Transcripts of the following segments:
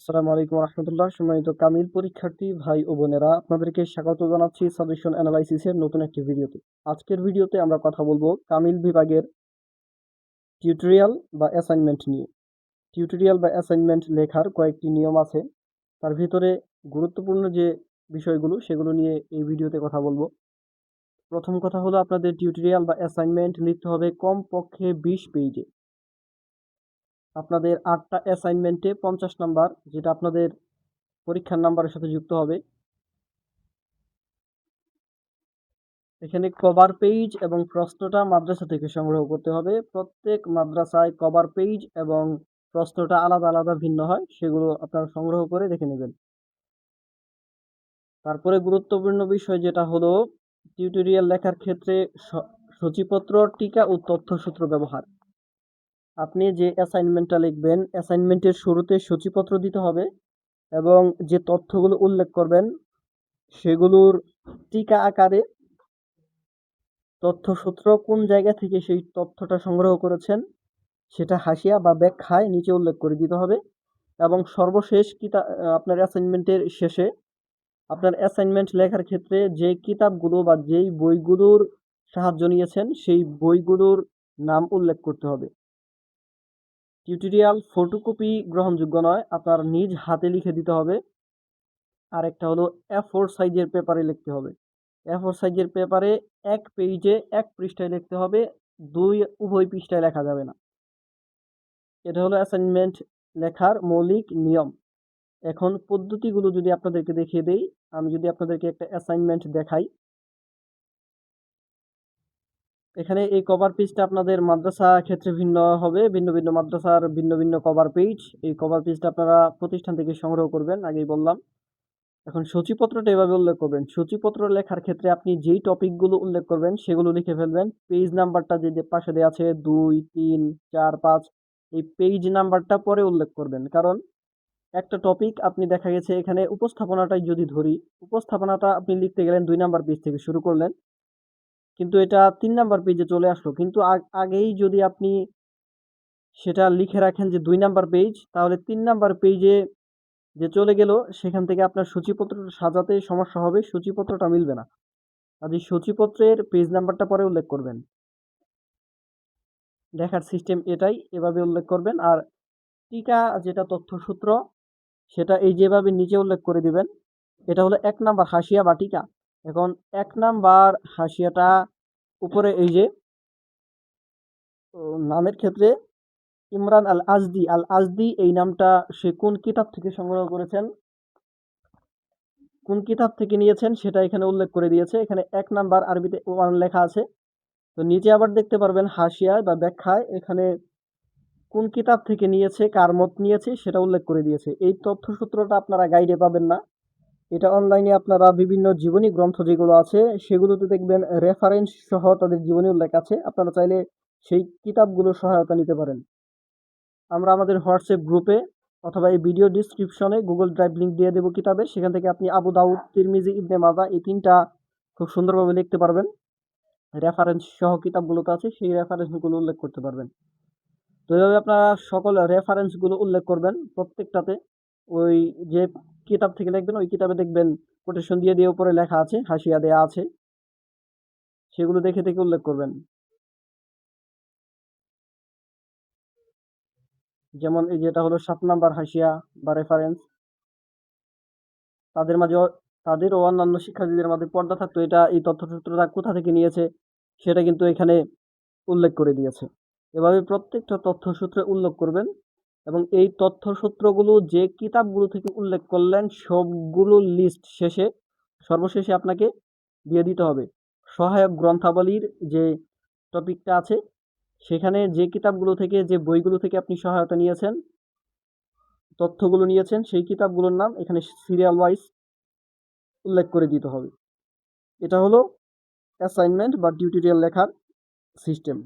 আসসালামু আলাইকুম রহমতুল্লাহ। সম্মানিত কামিল পরীক্ষার্থী, ভাই ও বোনেরা, আপনাদেরকে স্বাগত জানাচ্ছি সাজেশন অ্যানালাইসিসের নতুন একটি ভিডিওতে। আজকের ভিডিওতে আমরা কথা বলব কামিল বিভাগের টিউটোরিয়াল বা অ্যাসাইনমেন্ট নিয়ে। টিউটোরিয়াল বা অ্যাসাইনমেন্ট লেখার কয়েকটি নিয়ম আছে। তার ভিতরে গুরুত্বপূর্ণ যে বিষয়গুলো, সেগুলো নিয়ে এই ভিডিওতে কথা বলব। প্রথম কথা হলো, আপনাদের টিউটোরিয়াল বা অ্যাসাইনমেন্ট লিখতে হবে কম পক্ষে বিশ পেজে। আপনাদের আটটা অ্যাসাইনমেন্টে পঞ্চাশ নাম্বার যেটা আপনাদের পরীক্ষার নাম্বারের সাথে যুক্ত হবে। এখানে কভার পেজ এবং প্রশ্নটা মাদ্রাসা থেকে সংগ্রহ করতে হবে। প্রত্যেক মাদ্রাসায় কভার পেজ এবং প্রশ্নটা আলাদা আলাদা ভিন্ন হয়, সেগুলো আপনারা সংগ্রহ করে দেখে নেবেন। তারপরে গুরুত্বপূর্ণ বিষয় যেটা হলো টিউটোরিয়াল লেখার ক্ষেত্রে সূচিপত্র, টিকা ও তথ্যসূত্র ব্যবহার। আপনি যে অ্যাসাইনমেন্টটা লিখবেন অ্যাসাইনমেন্টের শুরুতে সূচিপত্র দিতে হবে এবং যে তথ্যগুলো উল্লেখ করবেন, সেগুলোর টিকা আকারে তথ্যসূত্র কোন জায়গা থেকে সেই তথ্যটা সংগ্রহ করেছেন, সেটা হাসিয়া বা ব্যাখ্যায় নিচে উল্লেখ করে দিতে হবে এবং সর্বশেষ কিতা, আপনার অ্যাসাইনমেন্টের শেষে আপনার অ্যাসাইনমেন্ট লেখার ক্ষেত্রে যে কিতাবগুলো বা যেই বইগুলোর সাহায্য নিয়েছেন, সেই বইগুলোর নাম উল্লেখ করতে হবে। টিউটোরিয়াল ফটোকপি গ্রহণযোগ্য নয়, আপনার নিজ হাতে লিখে দিতে হবে। আর একটা হলো এ ফোর সাইজের পেপারে লিখতে হবে। এ ফোর সাইজের পেপারে এক পেজে এক পৃষ্ঠায় লিখতে হবে, দুই উভয় পৃষ্ঠায় লেখা যাবে না। এটা হলো অ্যাসাইনমেন্ট লেখার মৌলিক নিয়ম। এখন পদ্ধতিগুলো যদি আপনাদেরকে দেখিয়ে দেই, আমি যদি আপনাদেরকে একটা অ্যাসাইনমেন্ট দেখাই। এখানে এই কভার পেজটা আপনাদের মাদ্রাসা ক্ষেত্রে ভিন্ন হবে, ভিন্ন ভিন্ন মাদ্রাসার ভিন্ন ভিন্ন কভার পেজ এই কভার পেজটা আপনারা প্রতিষ্ঠান থেকে সংগ্রহ করবেন, আগেই বললাম। এখন সূচিপত্রটা এভাবে উল্লেখ করবেন। সূচিপত্র লেখার ক্ষেত্রে আপনি যেই টপিকগুলো উল্লেখ করবেন, সেগুলো লিখে ফেলবেন। পেজ নাম্বারটা যে পাশে দেওয়া আছে, দুই, তিন, চার, পাঁচ, এই পেজ নাম্বারটা পরে উল্লেখ করবেন। কারণ একটা টপিক আপনি দেখা গেছে এখানে উপস্থাপনাটাই যদি ধরি, উপস্থাপনাটা আপনি লিখতে গেলেন দুই নাম্বার পেজ থেকে শুরু করলেন। কিন্তু এটা তিন নাম্বার পেজে চলে আসলো। কিন্তু আগ- আগেই যদি আপনি সেটা লিখে রাখেন যে দুই নাম্বার পেজ তাহলে তিন নাম্বার পেজে যে চলে গেল, সেখান থেকে আপনার সূচিপত্রটা সাজাতে সমস্যা হবে, সূচিপত্রটা মিলবে না। কাজে সূচিপত্রের পেজ নাম্বারটা পরে উল্লেখ করবেন। লেখার সিস্টেম এটাই, এভাবে উল্লেখ করবেন। আর টিকা যেটা তথ্যসূত্র, সেটা এই যেভাবে নিচে উল্লেখ করে দিবেন, এটা হলো এক নাম্বার হাসিয়া বা টিকা। এখন এক নাম্বার হাসিয়াটা উপরে এই যে নামের ক্ষেত্রে ইমরান আল আজদি আল আজদি এই নামটা সে কোন কিতাব থেকে সংগ্রহ করেছেন? কোন কিতাব থেকে নিয়েছেন সেটা এখানে উল্লেখ করে দিয়েছে। এখানে এক নাম্বার আরবিতে ওয়ান লেখা আছে। তো নিচে আবার দেখতে পারবেন হাসিয়ায় বা ব্যাখ্যায় এখানে কোন কিতাব থেকে নিয়েছে, কার মত নিয়েছে সেটা উল্লেখ করে দিয়েছে। এই তথ্যসূত্রটা আপনারা গাইডে পাবেন না। এটা অনলাইনে আপনারা বিভিন্ন জীবনী গ্রন্থ যেগুলো আছে, সেগুলোতে দেখবেন রেফারেন্স সহ তাদের জীবনী উল্লেখ আছে। আপনারা চাইলে সেই কিতাবগুলোর সহায়তা নিতে পারেন। আমরা আমাদের হোয়াটসঅ্যাপ গ্রুপে অথবা এই ভিডিও ডিসক্রিপশনে গুগল ড্রাইভ লিঙ্ক দিয়ে দেবো কিতাবের সেখান থেকে আপনি আবু দাউদ, তিরমিজি, ইবনে মাজা এই তিনটা খুব সুন্দরভাবে লিখতে পারবেন। রেফারেন্স সহ কিতাবগুলোতে আছে, সেই রেফারেন্সগুলো উল্লেখ করতে পারবেন। তো এইভাবে আপনারা সকল রেফারেন্সগুলো উল্লেখ করবেন প্রত্যেকটাতে। ওই যে কিতাব থেকে লিখবেন, ওই কিতাবে দেখবেন কোটেশন দিয়ে দিয়ে উপরে লেখা আছে, হাসিয়া দেয়া আছে। সেগুলো দেখে দেখে উল্লেখ করবেন। যেমন এই যেটা হলো সাত নাম্বার হাসিয়া বা রেফারেন্স তাদের মাঝে তাদের ও অন্যান্য শিক্ষার্থীদের মাঝে পর্দা থাকতো, এটা এই তথ্যসূত্রটা কোথা থেকে নিয়েছে, সেটা কিন্তু এখানে উল্লেখ করে দিয়েছে। এভাবে প্রত্যেকটা তথ্যসূত্রে উল্লেখ করবেন। এবং এই তথ্যসূত্রগুলো যে কিতাবগুলো থেকে উল্লেখ করলেন, সবগুলো লিস্ট শেষে সর্বশেষে আপনাকে দিয়ে দিতে হবে। সহায়ক গ্রন্থাবলীর যে টপিকটা আছে, সেখানে যে কিতাবগুলো থেকে, যে বইগুলো থেকে আপনি সহায়তা নিয়েছেন, তথ্যগুলো নিয়েছেন, সেই কিতাবগুলোর নাম এখানে সিরিয়াল ওয়াইজ উল্লেখ করে দিতে হবে। এটা হলো অ্যাসাইনমেন্ট বা টিউটোরিয়াল লেখার সিস্টেম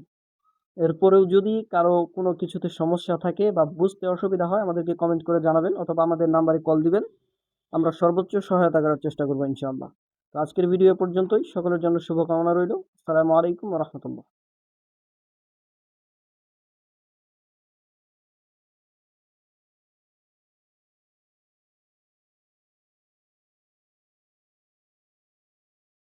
এরপরেও যদি কারও কোনো কিছুতে সমস্যা থাকে বা বুঝতে অসুবিধা হয়, আমাদেরকে কমেন্ট করে জানাবেন অথবা আমাদের নাম্বারে কল দিবেন। আমরা সর্বোচ্চ সহায়তা করার চেষ্টা করব ইনশাআল্লাহ। তো আজকের ভিডিও পর্যন্তই। সকলের জন্য শুভকামনা রইল। আসসালামু আলাইকুম রহমতুল্লাহ।